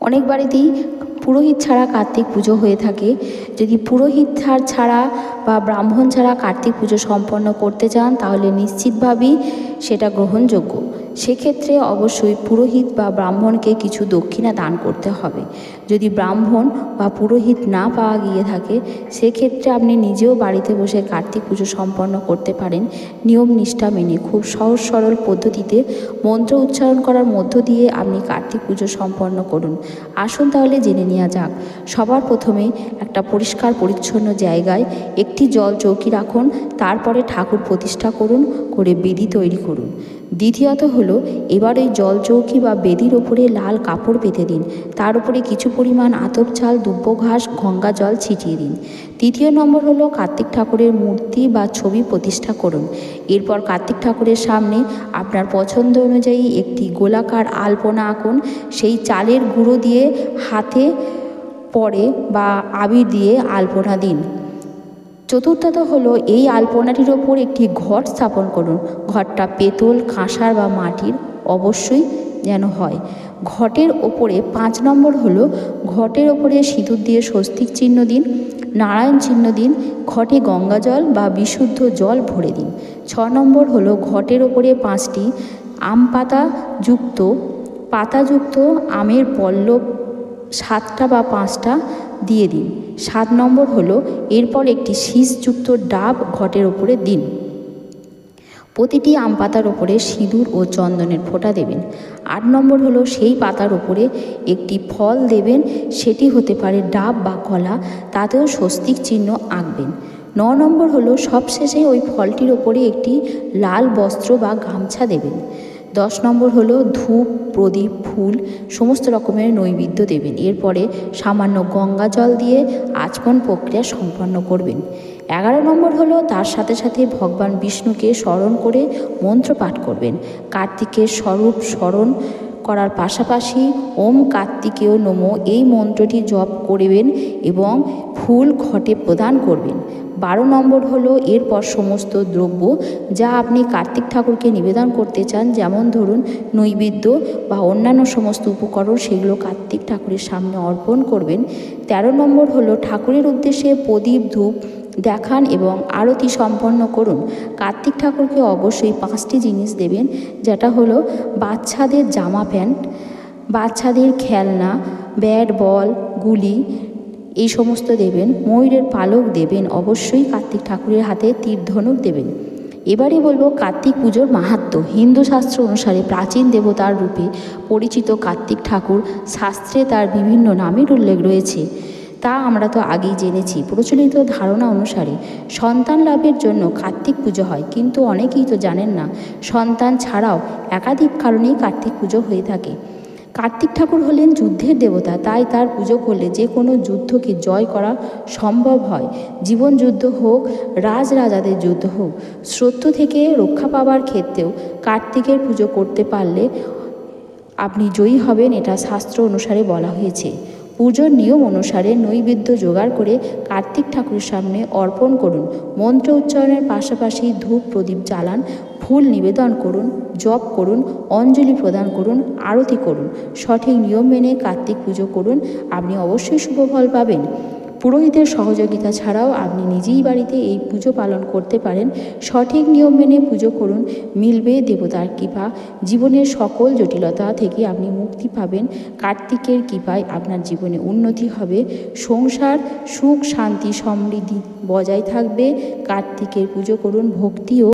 অনেক বাড়িতেই পুরোহিত ছাড়া কার্তিক পুজো হয়ে থাকে। যদি পুরোহিত ছাড় বা ব্রাহ্মণ ছাড়া কার্তিক পুজো সম্পন্ন করতে চান, তাহলে নিশ্চিতভাবেই সেটা গ্রহণযোগ্য। সেক্ষেত্রে অবশ্যই পুরোহিত বা ব্রাহ্মণকে কিছু দক্ষিণা দান করতে হবে। যদি ব্রাহ্মণ বা পুরোহিত না পাওয়া গিয়ে থাকে, সেক্ষেত্রে আপনি নিজেও বাড়িতে বসে কার্তিক পুজো সম্পন্ন করতে পারেন। নিয়ম নিষ্ঠা মেনে খুব সহজ সরল পদ্ধতিতে মন্ত্র উচ্চারণ করার মধ্য দিয়ে আপনি কার্তিক পুজো সম্পন্ন করুন। আসুন তাহলে জেনে নেওয়া যাক। সবার প্রথমে একটা পরিষ্কার পরিচ্ছন্ন জায়গায় একটি জল চৌকি রাখুন, তারপরে ঠাকুর প্রতিষ্ঠা করুন, করে বেদি তৈরি করুন। দ্বিতীয়ত হলো, এবার ওই জল চৌকি বা বেদির ওপরে লাল কাপড় পেতে দিন। তার উপরে কিছু পরিমাণ আতপ চাল দুব্য ঘাস, গঙ্গা জল ছিটিয়ে দিন। তৃতীয় নম্বর হলো, কার্তিক ঠাকুরের মূর্তি বা ছবি প্রতিষ্ঠা করুন। এরপর কার্তিক ঠাকুরের সামনে আপনার পছন্দ অনুযায়ী একটি গোলাকার আলপনা আঁকুন। সেই চালের গুঁড়ো দিয়ে হাতে পরে বা আবির দিয়ে আলপনা দিন। চতুর্থত হলো এই আলপনাটির ওপর একটি ঘট স্থাপন করুন। ঘরটা পেতল, কাঁসার বা মাটির, অবশ্যই যেন হয়। ঘটের ওপরে পাঁচ নম্বর হলো, ঘটের ওপরে সিঁদুর দিয়ে স্বস্তিক চিহ্ন দিন, নারায়ণ চিহ্ন দিন, ঘটে গঙ্গা জল বা বিশুদ্ধ জল ভরে দিন। ছ নম্বর হলো, ঘটের ওপরে পাঁচটি আম পাতা যুক্ত, পাতাযুক্ত আমের পল্লব সাতটা বা পাঁচটা দিয়ে দিন। সাত নম্বর হলো, এরপর একটি শীষযুক্ত ডাব ঘটের ওপরে দিন। প্রতিটি আম পাতার ওপরে সিঁদুর ও চন্দনের ফোঁটা দেবেন। আট নম্বর হলো, সেই পাতার ওপরে একটি ফল দেবেন, সেটি হতে পারে ডাব বা কলা, তাতেও স্বস্তিক চিহ্ন আঁকবেন। ন নম্বর হলো, সবশেষে ওই ফলটির ওপরে একটি লাল বস্ত্র বা গামছা দেবেন। দশ নম্বর হলো ধূপ, প্রদীপ, ফুল, সমস্ত রকমের নৈবেদ্য দেবেন। এরপরে সামান্য গঙ্গা জল দিয়ে আচমন প্রক্রিয়া সম্পন্ন করবেন। এগারো নম্বর হলো তার সাথে সাথে ভগবান বিষ্ণুকে স্মরণ করে মন্ত্র পাঠ করবেন। কার্তিকের স্বরূপ স্মরণ করার পাশাপাশি ওম কার্তিকেয় নমো এই মন্ত্রটি জপ করবেন এবং ফুল ঘটে প্রদান করবেন। বারো নম্বর হলো এরপর সমস্ত দ্রব্য যা আপনি কার্তিক ঠাকুরকে নিবেদন করতে চান, যেমন ধরুন নৈবেদ্য বা অন্যান্য সমস্ত উপকরণ, সেগুলো কার্তিক ঠাকুরের সামনে অর্পণ করবেন। তেরো নম্বর হলো ঠাকুরের উদ্দেশ্যে প্রদীপ, ধূপ দেখান এবং আরতি সম্পন্ন করুন। কার্তিক ঠাকুরকে অবশ্যই পাঁচটি জিনিস দেবেন, যেটা হলো বাচ্চাদের জামা প্যান্ট, বাচ্চাদের খেলনা, ব্যাট, বল, গুলি এই সমস্ত দেবেন, ময়ূরের পালক দেবেন, অবশ্যই কার্তিক ঠাকুরের হাতে তীর ধনুক দেবেন। এবারে বলব কার্তিক পুজোর মাহাত্ম্য হিন্দু শাস্ত্র অনুসারে প্রাচীন দেবতার রূপে পরিচিত কার্তিক ঠাকুর শাস্ত্রে তার বিভিন্ন নামের উল্লেখ রয়েছে। তা আমরা তো আগেই জেনেছি। প্রচলিত ধারণা অনুসারে সন্তান লাভের জন্য কার্তিক পুজো হয়, কিন্তু অনেকেই তো জানেন না, সন্তান ছাড়াও একাধিক কারণেই কার্তিক পুজো হয়ে থাকে। কার্তিক ঠাকুর হলেন যুদ্ধের দেবতা, তাই তার পুজো করলে যে কোনো যুদ্ধকে জয় করা সম্ভব হয়। জীবন যুদ্ধ হোক, রাজরাজাদের যুদ্ধ হোক শত্রু থেকে রক্ষা পাওয়ার ক্ষেত্রেও কার্তিকের পুজো করতে পারলে আপনি জয়ী হবেন এটা শাস্ত্র অনুসারে বলা হয়েছে। পুজোর নিয়ম অনুসারে নৈবেদ্য জোগাড় করে কার্তিক ঠাকুরের সামনে অর্পণ করুন। মন্ত্র উচ্চারণের পাশাপাশি ধূপ প্রদীপ জ্বালান ফুল নিবেদন করুন, জপ করুন, অঞ্জলি প্রদান করুন, আরতি করুন, সঠিক নিয়ম মেনে কার্তিক পুজো করুন, আপনি অবশ্যই শুভ ফল পাবেন। পুরোহিতের সহযোগিতা ছাড়াও আপনি নিজেই বাড়িতে এই পুজো পালন করতে পারেন। সঠিক নিয়ম মেনে পুজো করুন, মিলবে দেবতার কৃপা, জীবনের সকল জটিলতা থেকে আপনি মুক্তি পাবেন। কার্তিকের কৃপায় আপনার জীবনে উন্নতি হবে। সংসার সুখ, শান্তি, সমৃদ্ধি বজায় থাকবে। কার্তিকের পুজো করুন, ভক্তি ও